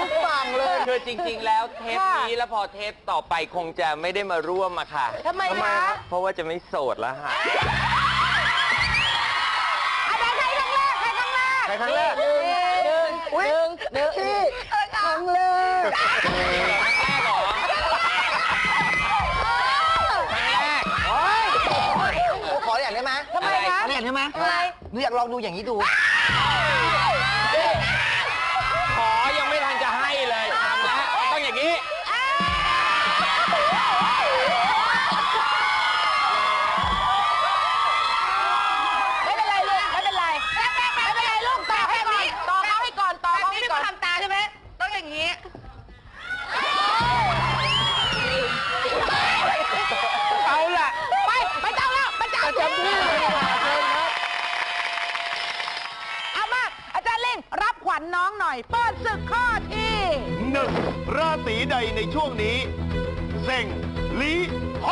ทุกฝั่งเลย คือจริง ๆ แล้วเทปนี้แล้วพอเทปต่อไปคงจะไม่ได้มาร่วมอะค่ะทำไมทำไมคะครับเพราะว่าจะไม่โสดแล้วฮะอาจารย์ใครครั้งแรกใครครั้งแรกใครครั้งแรก หนึ่งหนึ่งหนึ่งที่ครั้งแรกโอ้ยขออย่างได้ไหมทำไมคะขออย่างได้ไหมทำไมหนูอยากลองดูอย่างนี้ดู ขอยัง นี้ไม่เป็นไรลูกไม่เป็นไรไม่เป็นไรลูกต่อให้ก่อนต่อเขาให้ก่อนต่อเขาให้ก่อนทำตาใช่ไหมต้องอย่างนี้เอาล่ะไปไปเจ้าแล้วไปเจ้าอาจารย์พี่เลยค่ะเชิญครับเอามาอาจารย์ลิงรับขวัญน้องหน่อย เปิดศึกข้อที่ห นึ่งราศีใดในช่วงนี้เซ็งลีโฮ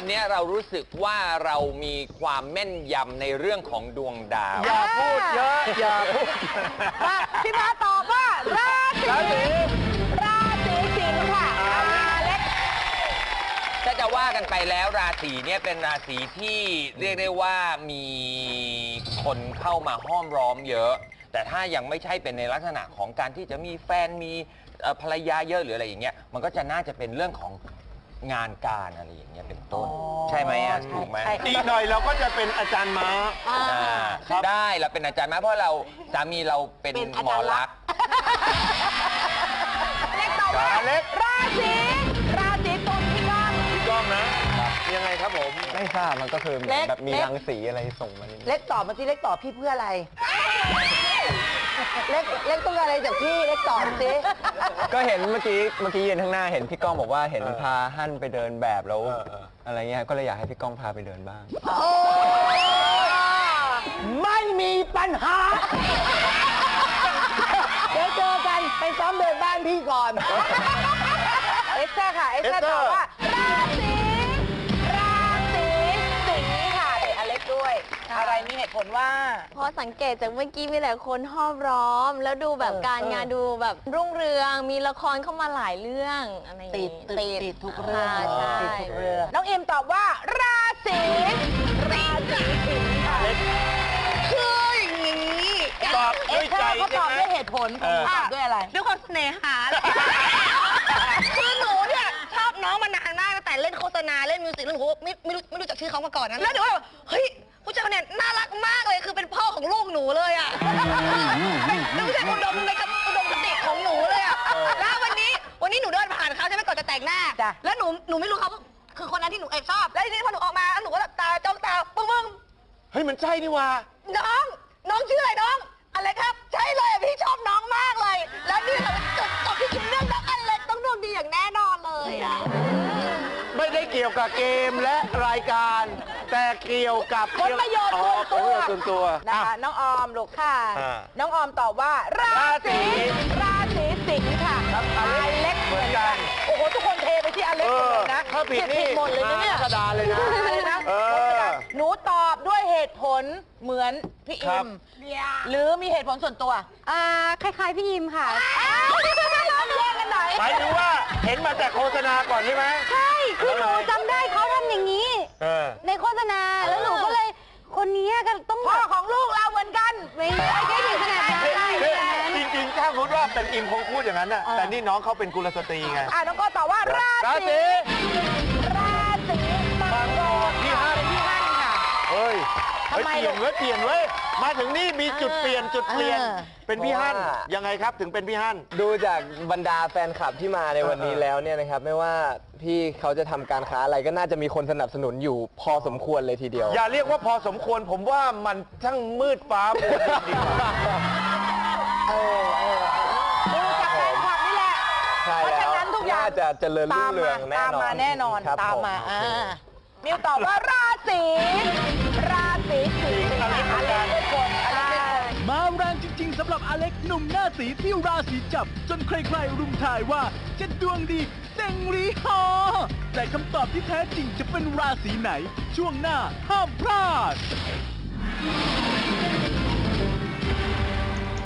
วันนี้เรารู้สึกว่าเรามีความแม่นยำในเรื่องของดวงดาว อย่าพูดเยอะ อย่าพูดมาพี่มาตอบว่าราศี ถ้าจะว่ากันไปแล้วราศีเนี่ยเป็นราศีที่เรียกได้ว่ามีคนเข้ามาห้อมล้อมเยอะ แต่ถ้ายังไม่ใช่เป็นในลักษณะของการที่จะมีแฟนมีเอ่อภรรยาเยอะหรืออะไรอย่างเงี้ยมันก็จะน่าจะเป็นเรื่องของงานการอะไรอย่างเงี้ยเป็นต้น ใช่ไหมอะถูกไหม ใช่ อีกหน่อยเราก็จะเป็นอาจารย์ม้า อ่าครับได้เราเป็นอาจารย์ไหมเพราะเราสามีเราเป็นเป็นอาหมจาอรย์ลัลักกษษณ์ณ์ เล็กตอบว่าอเล็กราศีราศี ไม่ทราบมันก็คือเล็กแบบมีเล็ก รังสีอะไรส่งมานี่เล็กตอบมาที่เล็กตอบพี่เพื่ออะไร เล็กเล็กต้องการอะไรจากพี่เล็กตอบสิก็เห็นเมื่อกี้เมื่อกี้ยืนข้างหน้าเห็นพี่ก้องบอกว่าเห็นเออพาฮั่นไปเดินแบบแล้วเออเอออะไรเงี้ยก็เลยอยากให้พี่ก้องพาไปเดินบ้างไม่มีปัญหา เดี๋ยวเจอกันไปซ้อมเดินบ้านพี่ก่อน เอสเตอร์ค่ะ เอสเตอร์ตอบว่า ผลว่า เพราะสังเกตจากเมื่อกี้มีหลายคนห้อมร้อม แล้วดูแบบเออการเอองานดูแบบรุ่งเรือง มีละครเข้ามาหลายเรื่องอะไรอย่างติดงี้ติดติดทุกเรื่องาใช่ติดทุกเรื่อง น้องเอ็มตอบว่า ราศีราศีสิงห์ค่ะคืออย่างนี้ตอบเอด้วยสเตใจอร์ก็ใช่ตอบไหม ด้วยเหตุผลของหนูตอบด้วยอะไร ด้วยความเสน่หาคือหนูเนี่ยชอบน้องมานานมากตั้งแต่เล่นโฆษณาเล่นมิวสิกแล้วหนูก็ไม่ไม่รู้ไม่รู้จักชื่อเขามาก่อนนะแล้วหนูก็แบบเฮ้ย ผู้ชายคนเนี้ยน่ารักมากเลยคือเป็นพ่อของลูกหนูเลยอะเป็นผู้ชายอุดมในกับอุดมคติของหนูเลยอะแล้ววันนี้วันนี้หนูเดินผ่านเขาใช่ไหมก่อนจะแต่งหน้า จ้ะ แล้วหนูหนูไม่รู้เขาคือคนนั้นที่หนูแอบชอบ แล้วทีนี้พอหนูออกมาแล้วหนูก็แบบตาจ้องตาปึ้งปึ้ง เฮ้ยมันใช่นี่ว่า น้อง น้องชื่ออะไรน้อง อะไรครับ ใช่เลยพี่ชอบน้องมากเลย แล้วนี่เราจุดจบที่คิดเรื่องน้องอเล็กต้องดวงดีอย่างแน่นอนเลยอะไม่ได้เกี่ยวกับเกมและรายการ แต่เกี่ยวกับผลประโยชน์อ๋อส่วนผลตัวประโยชน์ส่วนตัวนะอะ คะน้องออมลูกค่ะ อ่าน้องออมตอบว่า ราศีราศีสิงค์ค่ะครับออเล็กเล็กเหมือนกันโอ้โหทุกคนเทไปที่อเล็กเอหมดอเลยนะถ้าผิดนี่หมดเลยนะเนี่ยกระดานเลยนะอะไรนะเออ หนูตอบด้วยเหตุผลเหมือนพี่ครัอิบมหรือมีเหตุผลส่วนตัวอ่าคล้ายๆพี่ยิมค่ะอ้าวแย่งกันไหนหมายถึงว่าเห็นมาจากโฆษณาก่อนใช่ไหม ใช่ คือหนูจำได้เขาทำอย่างนี้ เออ ในโฆษณาแล้วหนูก็เลยคนนี้ก็ต้องพ่อของลูกเราเหมือนกัน ไม่ไม่ได้ถึงขนาดนั้นไม่ได้ถึงขนาดนั้น จริงๆ ถ้าพูดว่าเป็นอิมคงพูดอย่างนั้นน่ะแต่นี่น้องเขาเป็นกุลสตรีไง อ่าน้องก็ตอบว่าราราศีศีราศีมังกรพี่ฮั่นเป็นพี่ฮั่นค่ะ เฮ้ยเฮ้ย ทำไม เปลี่ยนเว้ย เปลี่ยนเว้ย มาถึงนี่มีจุดเปลี่ยนจุดเปลี่ยน เออ เป็นพี่ฮั่นเพราะว่า ยังไงครับถึงเป็นพี่ฮั่น ดูจากบรรดาแฟนคลับที่มาในวันนี้เออแล้วเนี่ยนะครับ ไม่ว่าพี่เขาจะทำการค้าอะไรก็น่าจะมีคนสนับสนุนอยู่พอสมควรเลยทีเดียว อย่าเรียกว่าพอสมควรผมว่ามันช่างมืดฟ้ามัวดินดีกว่าดูจากแฟนคลับนี่แหละ ใช่เพราะแล้ฉะวนั้นทุกอย่างน่าจะเจริญรุ่ตางมเรืมาองแน่ตามนอนมาแน่นอนครับตามมาผ อ่ามิวตอบว่าราศีราศีสิงห์ค่ะอเล็ก มาแรงจริง ๆสำหรับอเล็กหนุ่มหน้าสีที่ราศีจับ จนใครๆรุมทายว่าจะดวงดีเซ็งรีฮอแต่คำตอบที่แท้จริงจะเป็นราศีไหน ช่วงหน้าห้ามพลาด